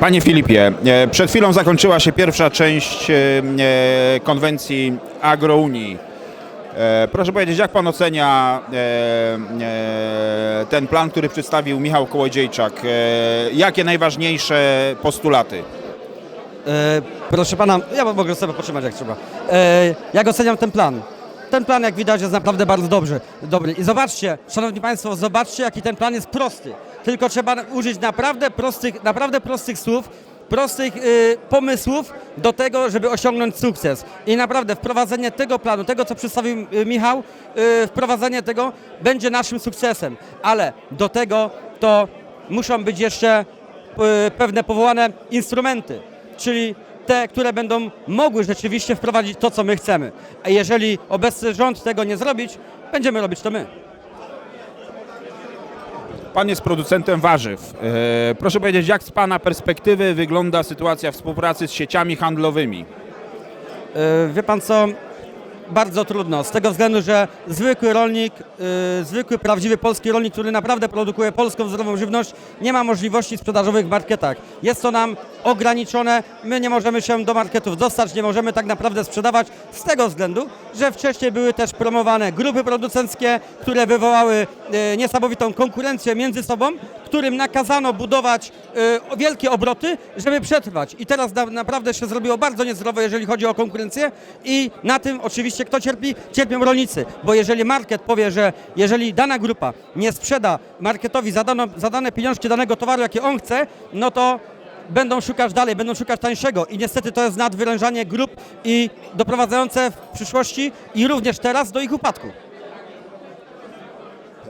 Panie Filipie, e, przed chwilą zakończyła się pierwsza część e, e, konwencji Agrounii. Proszę powiedzieć, jak Pan ocenia ten plan, który przedstawił Michał Kołodziejczak? Jakie najważniejsze postulaty? Proszę pana, ja mogę sobie potrzymać jak trzeba. Jak oceniam ten plan? Ten plan, jak widać, jest naprawdę bardzo dobrze, dobry. I zobaczcie, szanowni państwo, zobaczcie, jaki ten plan jest prosty. Tylko trzeba użyć naprawdę prostych, naprawdę prostych słów, prostych y, pomysłów do tego, żeby osiągnąć sukces. I naprawdę wprowadzenie tego planu, tego co przedstawił y, Michał, y, wprowadzenie tego będzie naszym sukcesem. Ale do tego to muszą być jeszcze y, pewne powołane instrumenty, czyli te, które będą mogły rzeczywiście wprowadzić to, co my chcemy. A jeżeli obecny rząd tego nie zrobić, będziemy robić to my. Pan jest producentem warzyw. E, Proszę powiedzieć, jak z Pana perspektywy wygląda sytuacja współpracy z sieciami handlowymi? Yy, Wie pan co? Bardzo trudno, z tego względu, że zwykły rolnik, yy, zwykły, prawdziwy polski rolnik, który naprawdę produkuje polską zdrową żywność, nie ma możliwości sprzedażowych w marketach. Jest to nam ograniczone, my nie możemy się do marketów dostać, nie możemy tak naprawdę sprzedawać z tego względu, że wcześniej były też promowane grupy producenckie, które wywołały yy, niesamowitą konkurencję między sobą, którym nakazano budować yy, wielkie obroty, żeby przetrwać. I teraz na, naprawdę się zrobiło bardzo niezdrowo, jeżeli chodzi o konkurencję i na tym oczywiście kto cierpi? Cierpią rolnicy, bo jeżeli market powie, że jeżeli dana grupa nie sprzeda marketowi za, dano, za dane pieniążki danego towaru, jaki on chce, no to będą szukać dalej, będą szukać tańszego i niestety to jest nadwyrężanie grup i doprowadzające w przyszłości i również teraz do ich upadku.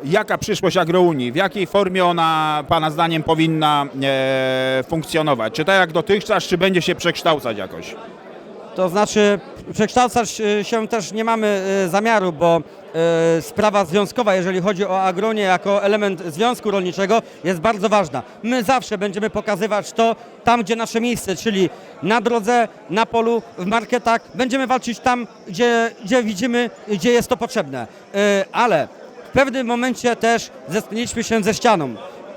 Jaka przyszłość Agrounii? W jakiej formie ona Pana zdaniem powinna e, funkcjonować? Czy tak jak dotychczas, czy będzie się przekształcać jakoś? To znaczy przekształcać y, się też nie mamy y, zamiaru, bo y, sprawa związkowa, jeżeli chodzi o agronię jako element związku rolniczego, jest bardzo ważna. My zawsze będziemy pokazywać to tam, gdzie nasze miejsce, czyli na drodze, na polu, w marketach. Będziemy walczyć tam, gdzie, gdzie widzimy, gdzie jest to potrzebne. Ale w pewnym momencie też zetknęliśmy się ze ścianą,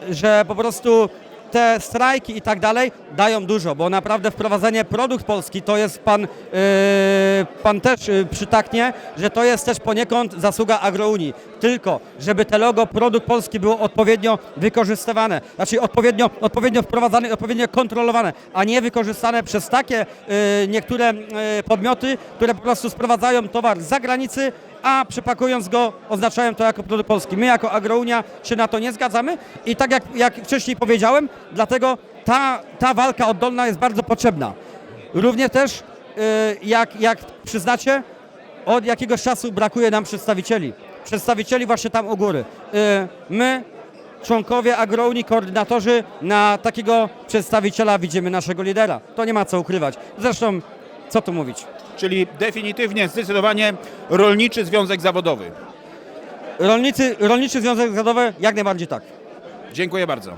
że po prostu te strajki i tak dalej dają dużo, bo naprawdę wprowadzenie produkt polski to jest pan, yy, pan też yy, przytaknie, że to jest też poniekąd zasługa Agrounii. Tylko, żeby te logo produkt polski było odpowiednio wykorzystywane, znaczy odpowiednio, odpowiednio wprowadzane i odpowiednio kontrolowane, a nie wykorzystane przez takie yy, niektóre yy, podmioty, które po prostu sprowadzają towar z zagranicy, a przepakując go oznaczają to jako produkt polski. My jako Agrounia się na to nie zgadzamy i tak jak, jak wcześniej powiedziałem, dlatego ta, ta walka oddolna jest bardzo potrzebna. Również też, y, jak, jak przyznacie, od jakiegoś czasu brakuje nam przedstawicieli. Przedstawicieli właśnie tam u góry. Y, My, członkowie Agrounii, koordynatorzy, na takiego przedstawiciela widzimy naszego lidera. To nie ma co ukrywać. Zresztą, co tu mówić. Czyli definitywnie, zdecydowanie rolniczy związek zawodowy. Rolnicy, rolniczy związek zawodowy jak najbardziej tak. Dziękuję bardzo.